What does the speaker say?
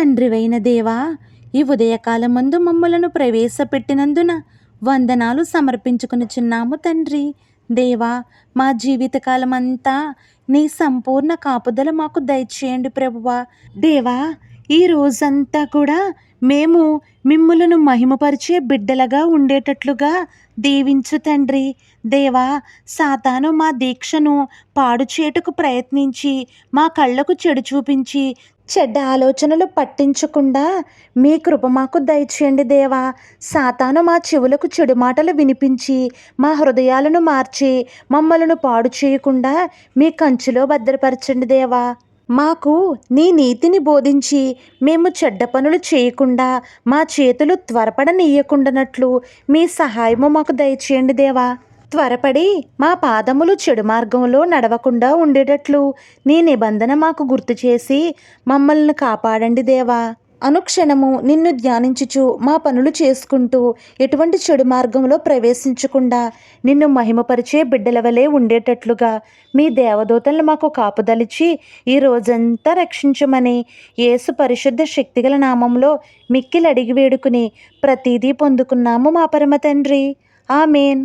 తండ్రివైన దేవా ఈ ఉదయకాలమందు మమ్మలను ప్రవేశపెట్టినందున వందనాలు సమర్పించుకునిచున్నాము తండ్రి. దేవా మా జీవితకాలం అంతా నీ సంపూర్ణ కాపుదల మాకు దయచేయండి ప్రభువా. దేవా ఈ రోజంతా కూడా మేము మిమ్ములను మహిమపరిచే బిడ్డలుగా ఉండేటట్లుగా దీవించు తండ్రి. దేవా సాతాను మా దీక్షను పాడు చేటుకు ప్రయత్నించి మా కళ్ళకు చెడు చూపించి చెడ్డ ఆలోచనలు పట్టించకుండా మీ కృప మాకు దయచేయండి దేవా. సాతాను మా చెవులకు చెడు మాటలు వినిపించి మా హృదయాలను మార్చి మమ్మలను పాడు చేయకుండా మీ కంచులో భద్రపరచండి దేవా. మాకు నీ నీతిని బోధించి మేము చెడ్డ పనులు చేయకుండా మా చేతులు త్వరపడనీయకుండానట్లు మీ సహాయము మాకు దయచేయండి దేవా. త్వరపడి మా పాదములు చెడు మార్గంలో నడవకుండా ఉండేటట్లు నీ నిబంధన మాకు గుర్తు చేసి మమ్మల్ని కాపాడండి దేవా. అనుక్షణము నిన్ను ధ్యానించుచు మా పనులు చేసుకుంటూ ఎటువంటి చెడు మార్గంలో ప్రవేశించకుండా నిన్ను మహిమపరిచే బిడ్డల వలె ఉండేటట్లుగా మీ దేవదూతలను మాకు కాపుదలిచి ఈ రోజంతా రక్షించమని యేసు పరిశుద్ధ శక్తిగల నామంలో మిక్కిలడిగి వేడుకుని ప్రతీదీ పొందుకున్నాము మా పరమ తండ్రి. ఆమెన్.